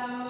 Islam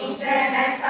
Internet,